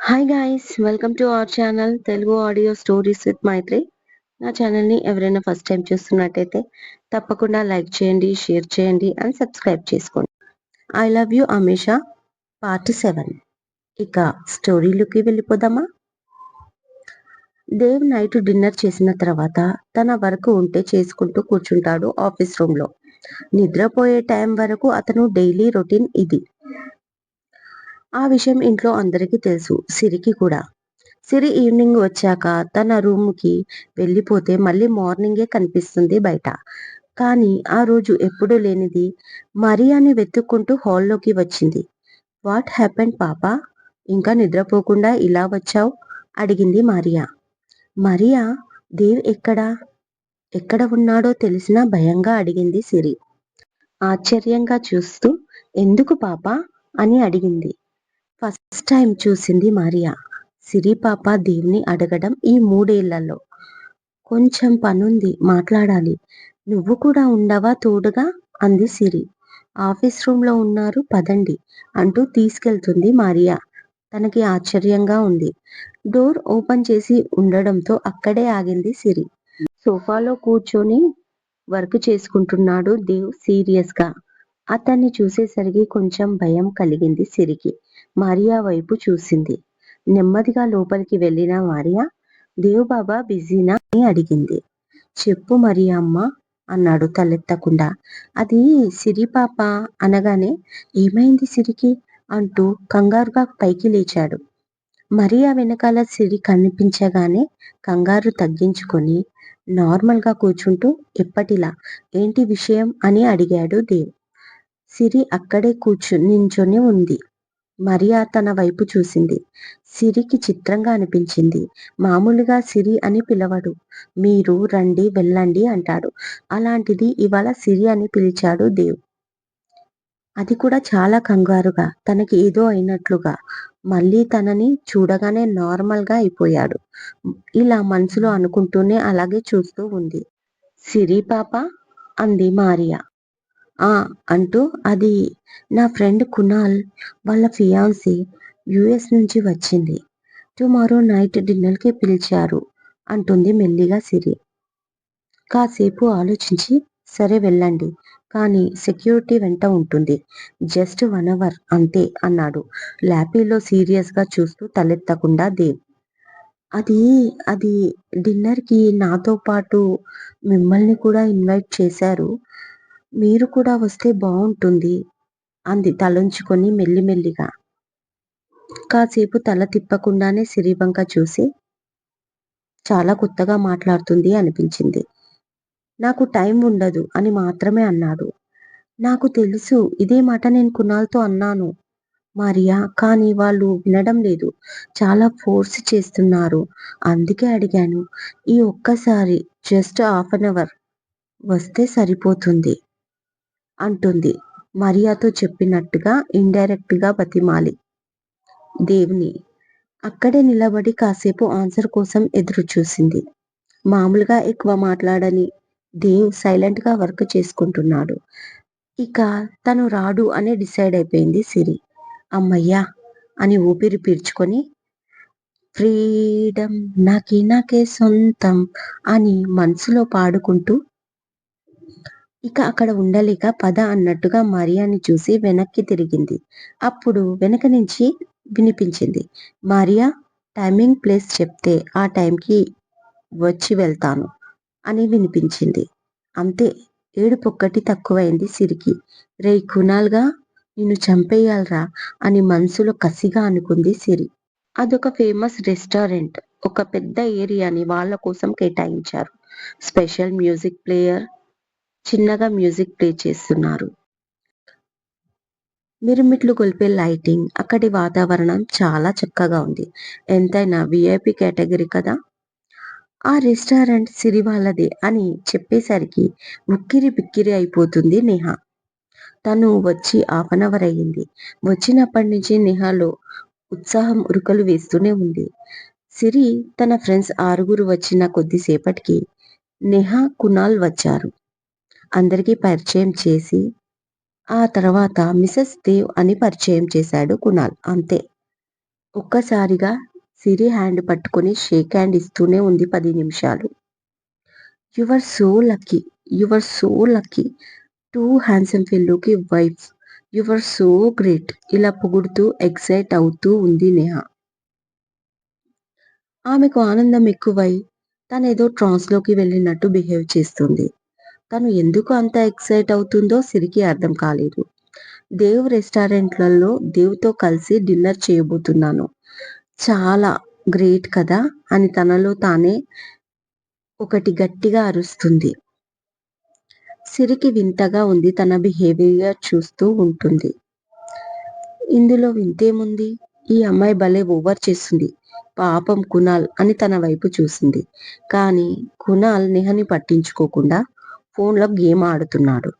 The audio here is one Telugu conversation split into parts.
Hi guys welcome to our channel Telugu audio stories with Maithri నా ఛానల్ని ఎవరైనా ఫస్ట్ టైం చూస్తున్నట్టయితే తప్పకుండా లైక్ చేయండి షేర్ చేయండి అండ్ సబ్స్క్రైబ్ చేసుకోండి. I love you Ameesha part seven ఇక స్టోరీలోకి వెళ్ళిపోదామా? దేవ్ నైట్ డిన్నర్ చేసిన తర్వాత తన వర్క్ ఉంటే చేసుకుంటూ కూర్చుంటాడు ఆఫీస్ రూమ్లో నిద్రపోయే టైం వరకు అతను డైలీ రొటీన్ ఇది. ఆ విషయం ఇంట్లో అందరికీ తెలుసు సిరికి కూడా. సిరి ఈవినింగ్ వచ్చాక తన రూమ్కి వెళ్ళిపోతే మళ్ళీ మార్నింగే కనిపిస్తుంది బయట. కానీ ఆ రోజు ఎప్పుడూ లేనిది మరియాని వెతుక్కుంటూ హాల్లోకి వచ్చింది. వాట్ హ్యాపెండ్ పాప? ఇంకా నిద్రపోకుండా ఇలా వచ్చావు? అడిగింది మరియా. మరియా దేవ్ ఎక్కడా? ఎక్కడ ఉన్నాడో తెలిసినా భయంగా అడిగింది సిరి. ఆశ్చర్యంగా చూస్తూ ఎందుకు పాప? అని అడిగింది. ఫస్ట్ టైం చూసింది మరియా. సిరిపాప దేవుని అడగడం ఈ మూడేళ్ళలో. కొంచెం పనుంది మాట్లాడాలి. నువ్వు కూడా ఉండవా తోడుగా? అంది సిరి. ఆఫీస్ రూమ్లో ఉన్నారు పదండి అంటూ తీసుకెళ్తుంది మారియా. తనకి ఆశ్చర్యంగా ఉంది. డోర్ ఓపెన్ చేసి ఉండడంతో అక్కడే ఆగింది సిరి. సోఫాలో కూర్చొని వర్క్ చేసుకుంటున్నాడు దేవ్ సీరియస్గా అతన్ని చూసేసరికి కొంచెం భయం కలిగింది సిరికి. మరియా వైపు చూసింది. నెమ్మదిగా లోపలికి వెళ్ళిన మారియా? దేవుబాబా బిజీనా? అని అడిగింది. చెప్పు మరియా అమ్మ అన్నాడు తలెత్తకుండా. అది సిరి పాప అనగానే ఏమైంది సిరికి? అంటూ కంగారుగా పైకి లేచాడు. మరియా వెనకాల సిరి కనిపించగానే కంగారు తగ్గించుకొని నార్మల్గా కూర్చుంటూ ఎప్పటిలా ఏంటి విషయం? అని అడిగాడు దేవ్. సిరి అక్కడే కూర్చు నించొని ఉంది. మరియా తన వైపు చూసింది. సిరికి చిత్రంగా అనిపించింది. మామూలుగా సిరి అని పిలవడు. మీరు రండి వెళ్ళండి అంటాడు. అలాంటిది ఇవాళ సిరి అని పిలిచాడు దేవ్. అది కూడా చాలా కంగారుగా తనకి ఏదో అయినట్లుగా. మళ్ళీ తనని చూడగానే నార్మల్గా అయిపోయాడు. ఇలా మనసులో అనుకుంటూనే అలాగే చూస్తూ ఉంది. సిరి పాప? అంది మారియా. ఆ అంటూ అది నా ఫ్రెండ్ కునాల్ వాళ్ళ ఫియాన్సీ యుఎస్ నుంచి వచ్చింది. టుమారో నైట్ డిన్నర్కి పిలిచారు అంటుంది మెల్లిగా సిరి. కాసేపు ఆలోచించి సరే వెళ్ళండి. కానీ సెక్యూరిటీ వెంట ఉంటుంది. జస్ట్ వన్ అవర్ అంతే అన్నాడు. ల్యాపీలో సీరియస్గా చూస్తూ తలెత్తకుండా దేవ్. అది అది డిన్నర్కి నాతో పాటు మిమ్మల్ని కూడా ఇన్వైట్ చేశారు. మీరు కూడా వస్తే బాగుంటుంది అంది తలంచుకొని మెల్లిమెల్లిగా. కాసేపు తల తిప్పకుండానే సిరివంక చూసి చాలా కొత్తగా మాట్లాడుతుంది అనిపించింది. నాకు టైం ఉండదు అని మాత్రమే అన్నాడు. నాకు తెలుసు ఇదే మాట నేను కునాల్తో అన్నాను మరియా కానీ వాళ్ళు వినడం లేదు. చాలా ఫోర్స్ చేస్తున్నారు. అందుకే అడిగాను ఈ ఒక్కసారి జస్ట్ హాఫ్ అన్ అవర్ వస్తే సరిపోతుంది. అంటుంది. మరియాతో చెప్పినట్టుగా ఇండైరెక్ట్గా బతిమాలి. దేవుని అక్కడే నిలబడి కాసేపు ఆన్సర్ కోసం ఎదురు చూసింది మామూలుగా ఎక్కువ మాట్లాడని దేవ్ సైలెంట్గా వర్క్ చేసుకుంటున్నాడు. ఇక తను రాడు అని డిసైడ్ అయిపోయింది సిరి. అమ్మయ్యా! అని ఊపిరి పీల్చుకొని ఫ్రీడమ్ నాకి నాకే సొంతం అని మనసులో పాడుకుంటూ ఇక అక్కడ ఉండలేక పద అన్నట్టుగా మరియాని చూసి వెనక్కి తిరిగింది. అప్పుడు వెనక నుంచి వినిపించింది. మరియా టైమింగ్ ప్లేస్ చెప్తే ఆ టైంకి వచ్చి వెళ్తాను అని వినిపించింది. అంతే ఏడుపొక్కటి తక్కువైంది సిరికి. రే కునాల్గా నిన్ను చంపేయాలరా అని మనసులో కసిగా అనుకుంది సిరి. అదొక ఫేమస్ రెస్టారెంట్. ఒక పెద్ద ఏరియాని వాళ్ళ కోసం కేటాయించారు. స్పెషల్ మ్యూజిక్ ప్లేయర్ చిన్నగా మ్యూజిక్ ప్లే చేస్తున్నారు. మిరుమిట్లు కొలిపే లైటింగ్ అక్కడి వాతావరణం చాలా చక్కగా ఉంది. ఎంతైనా విఐపి కేటగిరీ కదా? ఆ రెస్టారెంట్ సిరివాళ్ళది అని చెప్పేసరికి ఉక్కిరి బిక్కిరి అయిపోతుంది నేహ. తను వచ్చి హాఫ్ అన్ అవర్ అయ్యింది వచ్చినప్పటి నుంచి నేహాలో ఉత్సాహం ఉరుకలు వేస్తూనే ఉంది. సిరి తన ఫ్రెండ్స్ ఆరుగురు వచ్చిన కొద్దిసేపటికి నెహా కునాల్ వచ్చారు. అందరికీ పరిచయం చేసి ఆ తర్వాత మిసెస్ దేవ్ అని పరిచయం చేశాడు కునాల్. అంతే. ఒక్కసారిగా సిరి హ్యాండ్ పట్టుకొని షేక్ హ్యాండ్ ఇస్తూనే ఉంది పది నిమిషాలు. Your so lucky your so lucky to handsome ఫెల్లోకి wife your so great ఇలా పొగుడుతూ ఎక్సైట్ అవుతూ ఉంది నేహ. ఆమెకు ఆనందం ఎక్కువై తనేదో ట్రాన్స్లోకి వెళ్ళినట్టు బిహేవ్ చేస్తుంది. తను ఎందుకు అంత ఎక్సైట్ అవుతుందో సిరికి అర్థం కాలేదు. దేవ్ రెస్టారెంట్లలో దేవుతో కలిసి డిన్నర్ చేయబోతున్నాను. చాలా గ్రేట్ కదా అని తనలో తానే ఒకటి గట్టిగా అరుస్తుంది. సిరికి వింతగా ఉంది తన బిహేవియర్ చూస్తూ ఉంటుంది. ఇందులో వింతేముంది? ఈ అమ్మాయి భలే ఓవర్ చేస్తుంది. పాపం కునాల్ అని తన వైపు చూసింది. కానీ కునాల్ నిహని పట్టించుకోకుండా ఫోన్లో గేమ్ ఆడుతున్నాడు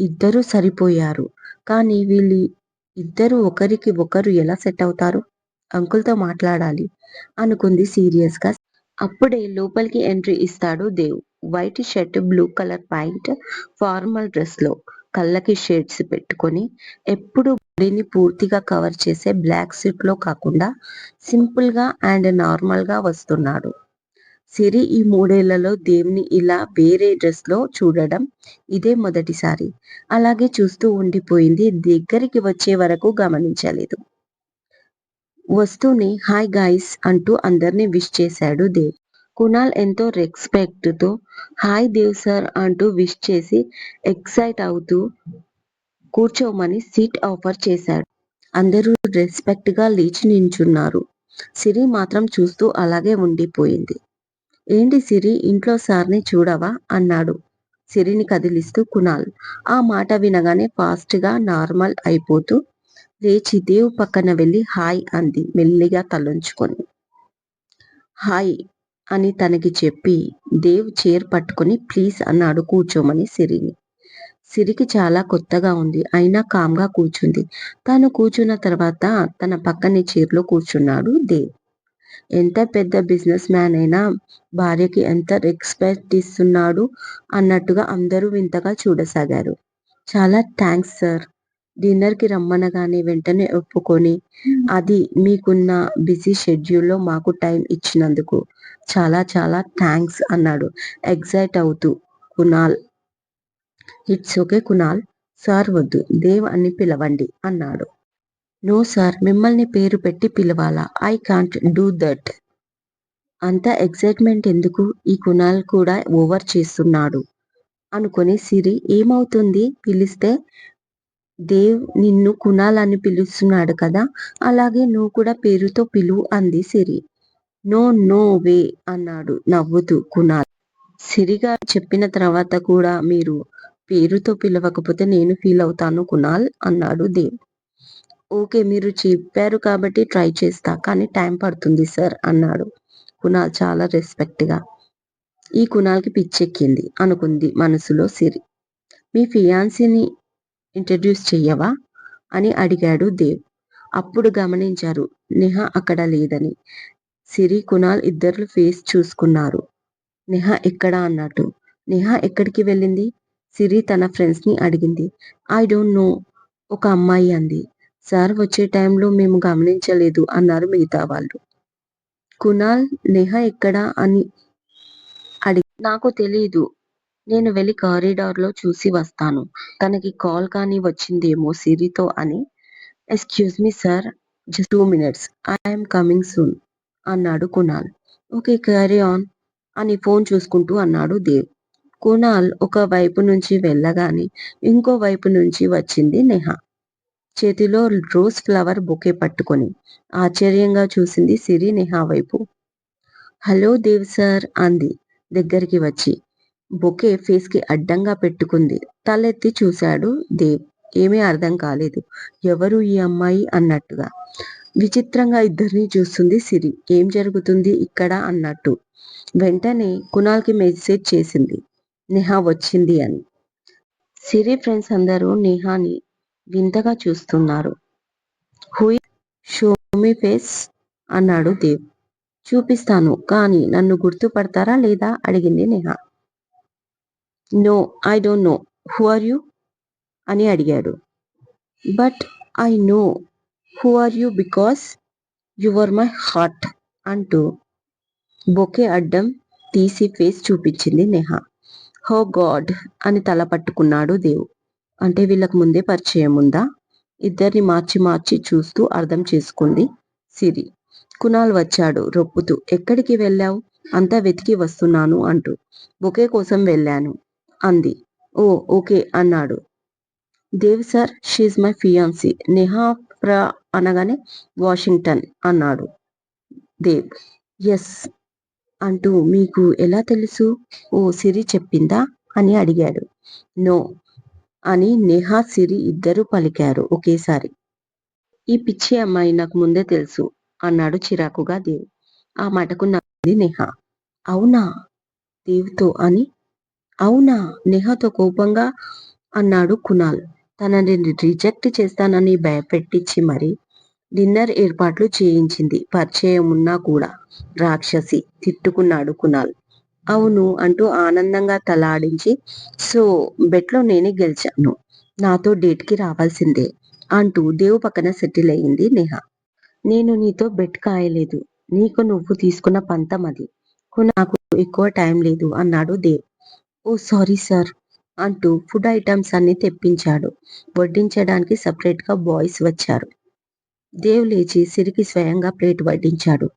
ఇద్దరు సరిపోయారు. కానీ వీళ్ళు ఇద్దరు ఒకరికి ఒకరు ఎలా సెట్ అవుతారు? అంకుల్తో మాట్లాడాలి అనుకుంది సీరియస్గా. అప్పుడే లోపలికి ఎంట్రీ ఇస్తాడు Dev. White shirt blue colour pant formal డ్రెస్లో కళ్ళకి షేడ్స్ పెట్టుకొని ఎప్పుడు బాడీని పూర్తిగా కవర్ చేసే బ్లాక్ సూట్లో కాకుండా సింపుల్గా అండ్ నార్మల్గా వస్తున్నాడు. సిరి ఈ మూడేళ్ళలో దేవుని ఇలా వేరే డ్రెస్లో చూడడం? ఇదే మొదటిసారి. అలాగే చూస్తూ ఉండిపోయింది. దగ్గరికి వచ్చే వరకు గమనించలేదు. వస్తూనే హాయ్ గాయస్ అంటూ అందరినీ విష్ చేశాడు దేవ్. కునాల్ ఎంతో రెస్పెక్ట్తో హాయ్ దేవ్ సార్ అంటూ విష్ చేసి ఎక్సైట్ అవుతూ కూర్చోమని సీట్ ఆఫర్ చేశాడు. అందరూ రెస్పెక్ట్గా లేచి నించున్నారు. సిరి మాత్రం చూస్తూ అలాగే ఉండిపోయింది. ఏంటి సిరి? ఇంట్లో సార్ని చూడవా? అన్నాడు. సిరిని కదిలిస్తూ కునాల్. ఆ మాట వినగానే ఫాస్ట్గా నార్మల్ అయిపోతూ లేచి దేవు పక్కన వెళ్ళి హాయ్ అంది మెల్లిగా తలొంచుకొని. హాయ్ అని తనకి చెప్పి దేవ్ చైర్ పట్టుకొని ప్లీజ్ అన్నాడు కూర్చోమని సిరిని. సిరికి చాలా కొత్తగా ఉంది అయినా కామ్గా కూర్చుంది. తను కూర్చున్న తర్వాత తన పక్కనే చైర్లో కూర్చున్నాడు దేవ్. ఎంత పెద్ద బిజినెస్ మ్యాన్ అయినా భార్యకి ఎంత రెస్పెక్ట్ ఇస్తున్నాడు అన్నట్టుగా అందరూ వింతగా చూడసాగారు. చాలా థ్యాంక్స్ సార్ డిన్నర్కి రమ్మనగానే వెంటనే ఒప్పుకొని అది మీకున్న బిజీ షెడ్యూల్లో మాకు టైం ఇచ్చినందుకు చాలా చాలా థ్యాంక్స్ అన్నాడు. ఎగ్జైట్ అవుతూ Kunal it's okay Kunal sir వద్దు దేవ్ అని పిలవండి అన్నాడు. నో సార్ మిమ్మల్ని పేరు పెట్టి పిలవాలా? ఐ కాంట్ డూ దట్ అంత ఎగ్జైట్మెంట్ ఎందుకు? ఈ కుణాల్ కూడా ఓవర్ చేస్తున్నాడు. అనుకొని సిరి ఏమవుతుంది? పిలిస్తే దేవ్ నిన్ను కుణాల్ అని పిలుస్తున్నాడు కదా? అలాగే నువ్వు కూడా పేరుతో పిలువు అంది సిరి. నో నో వే అన్నాడు నవ్వుతూ కుణాల్. సిరిగా చెప్పిన తర్వాత కూడా మీరు పేరుతో పిలవకపోతే నేను ఫీల్ అవుతాను కుణాల్ అన్నాడు దేవ్. ఓకే మీరు చెప్పారు కాబట్టి ట్రై చేస్తా. కానీ టైం పడుతుంది సార్ అన్నాడు కునాల్ చాలా రెస్పెక్ట్గా. ఈ కునాల్కి పిచ్చెక్కింది అనుకుంది మనసులో సిరి. మీ ఫియాన్సీని ఇంట్రడ్యూస్ చెయ్యవా? అని అడిగాడు దేవ్. అప్పుడు గమనించారు నిహ అక్కడ లేదని. సిరి కునాల్ ఇద్దరు ఫేస్ చూసుకున్నారు. నిహ ఎక్కడా అన్నట్టు. నిహ ఎక్కడికి వెళ్ళింది? సిరి తన ఫ్రెండ్స్ని అడిగింది. ఐ డోంట్ నో ఒక అమ్మాయి అంది. సార్ వచ్చే టైంలో మేము గమనించలేదు అన్నారు మిగతా వాళ్ళు. కునాల్ నేహ ఎక్కడా అని అడిగి నాకు తెలియదు నేను వెళ్ళి కారిడార్లో చూసి వస్తాను. తనకి కాల్ కానీ వచ్చిందేమో సిరితో అని. Excuse me sir just two minutes. I'm coming soon అన్నాడు కునాల్. ఓకే క్యారీ ఆన్ అని ఫోన్ చూసుకుంటూ అన్నాడు దేవ్. కునాల్ ఒక వైపు నుంచి వెళ్ళగానే ఇంకో వైపు నుంచి వచ్చింది నెహ. చేతిలో రోజ్ ఫ్లవర్ బొకే పట్టుకొని ఆశ్చర్యంగా చూసింది సిరి నేహా వైపు. హలో దేవ్ సార్ అంది దగ్గరికి వచ్చి. బొకే ఫేస్కి అడ్డంగా పెట్టుకుంది. తలెత్తి చూశాడు దేవ్. ఏమీ అర్థం కాలేదు. ఎవరు ఈ అమ్మాయి? అన్నట్టుగా. విచిత్రంగా ఇద్దరిని చూస్తుంది సిరి. ఏం జరుగుతుంది ఇక్కడ? అన్నట్టు. వెంటనే కునాల్కి మెసేజ్ చేసింది. నేహా వచ్చింది అని. సిరి ఫ్రెండ్స్ అందరూ నేహాని వింతగా చూస్తున్నారు. హుయి షోమి ఫేస్? అన్నాడు దేవ్. చూపిస్తాను కానీ నన్ను గుర్తుపడతారా లేదా? అడిగింది Neha. No I don't know. Who are you? అని అడిగాడు. But I know. Who are you because your my heart? అంటూ బొకే అడ్డం తీసి ఫేస్ చూపించింది నేహ. హో గాడ్! అని తల పట్టుకున్నాడు దేవు. అంటే వీళ్ళకు ముందే పరిచయం ఉందా? ఇద్దరిని మార్చి మార్చి చూస్తూ అర్థం చేసుకుంది సిరి. కునాల్ వచ్చాడు. రొప్పుతూ ఎక్కడికి వెళ్ళావు? అంతా వెతికి వస్తున్నాను అంటూ. బొకే కోసం వెళ్ళాను అంది. ఓ ఓకే అన్నాడు. Dev sir she's my fiancee. Neha ప్రా అనగానే వాషింగ్టన్ అన్నాడు దేవ్. ఎస్ అంటూ మీకు ఎలా తెలుసు? ఓ సిరి చెప్పిందా? అని అడిగాడు. నో అని నేహా సిరి ఇద్దరూ పలికారు ఒకేసారి. ఈ పిచ్చి అమ్మాయి నాకు ముందే తెలుసు అన్నాడు చిరాకుగా దేవ్. ఆ మాటకు నవ్వింది నేహా. అవునా? దేవ్తో అని. అవునా? నేహాతో కోపంగా అన్నాడు కునాల్. తనని రిజెక్ట్ చేస్తానని భయపెట్టించి మరి డిన్నర్ ఏర్పాట్లు చేయించింది. పరిచయం ఉన్నా కూడా రాక్షసి తిట్టుకున్నాడు కునాల్. అవును అంటూ ఆనందంగా తలాడించి సో బెట్లో నేనే గెలిచాను. నాతో డేట్కి రావాల్సిందే అంటూ దేవు పక్కన సెటిల్ అయింది నేహ. నేను నీతో బెట్ కాయలేదు. నీకు నువ్వు తీసుకున్న పంతం అది. నాకు ఎక్కువ టైం లేదు అన్నాడు దేవ్. ఓ సారీ సార్ అంటూ ఫుడ్ ఐటమ్స్ అన్ని తెప్పించాడు. వడ్డించడానికి సపరేట్గా బాయ్స్ వచ్చారు. దేవ్ లేచి సిరికి స్వయంగా ప్లేట్ వడ్డించాడు.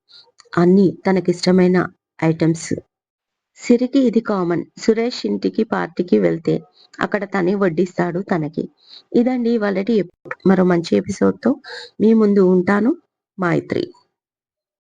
అన్ని తనకిష్టమైన ఐటమ్స్ సిరికి ఇది కామన్. సురేష్ ఇంటికి పార్టీకి వెళ్తే అక్కడ తనే వడ్డిస్తాడు తనకి. ఇదండి వాళ్ళటి మరో మంచి ఎపిసోడ్తో మీ ముందు ఉంటాను. మైత్రి.